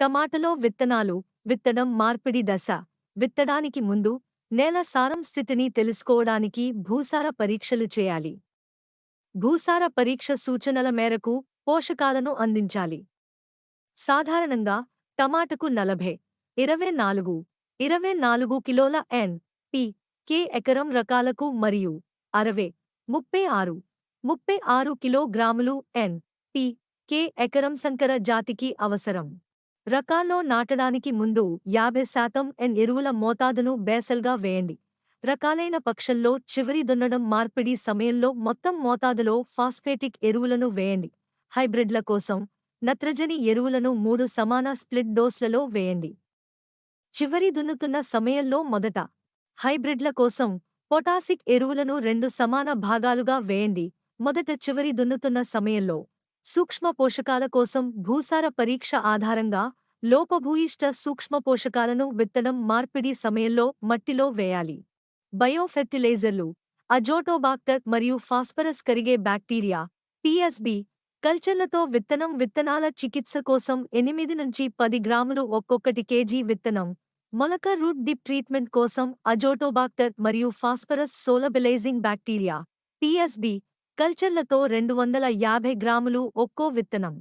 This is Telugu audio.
టమాటలో విత్తనాలు విత్తడం మార్పిడి దశ. విత్తడానికి ముందు నేల సారం స్థితిని తెలుసుకోవడానికి భూసార పరీక్షలు చేయాలి. భూసార పరీక్ష సూచనల మేరకు పోషకాలను అందించాలి. సాధారణంగా టమాటకు నలభై ఇరవై నాలుగు ఇరవై నాలుగు కిలోల ఎన్ పి కే ఎకరం రకాలకు మరియు అరవై ముప్పై ఆరు ముప్పై ఆరు కిలోగ్రాములు ఎన్ పి కే ఎకరం సంకర జాతికి అవసరం. రకాల్లో నాటడానికి ముందు యాభై శాతం ఎన్ ఎరువుల మోతాదును బేసల్గా వేయండి. రకాలైన పక్షంలో చివరి దున్నడం మార్పిడి సమయంలో మొత్తం మోతాదులో ఫాస్ఫేటిక్ ఎరువులను వేయండి. హైబ్రిడ్ల కోసం నత్రజని ఎరువులను మూడు సమాన స్ప్లిట్ డోస్లలో వేయండి. చివరి దున్నుతున్న సమయంలో మొదట హైబ్రిడ్ల కోసం పొటాసిక్ ఎరువులను రెండు సమాన భాగాలుగా వేయండి. మొదట చివరి దున్నుతున్న సమయంలో సూక్ష్మ పోషకాల కోసం భూసార పరీక్ష ఆధారంగా లోపభూయిష్ట సూక్ష్మ పోషకాలను విత్తడం మార్పిడి సమయంలో మట్టిలో వేయాలి. బయోఫెర్టిలైజర్లు అజోటోబాక్టర్ మరియు ఫాస్ఫరస్ కరిగే బ్యాక్టీరియా పిఎస్బి కల్చర్లతో విత్తనం విత్తనాల చికిత్స కోసం ఎనిమిది నుంచి పది గ్రాములు ఒక్కొక్కటి కేజీ విత్తనం మొలక రూట్ డిప్ ట్రీట్మెంట్ కోసం అజోటోబాక్టర్ మరియు ఫాస్ఫరస్ సోలబిలైజింగ్ బ్యాక్టీరియా టీఎస్బి కల్చర్లతో రెండు వందల యాభై గ్రాములు ఒక్కో విత్తనం.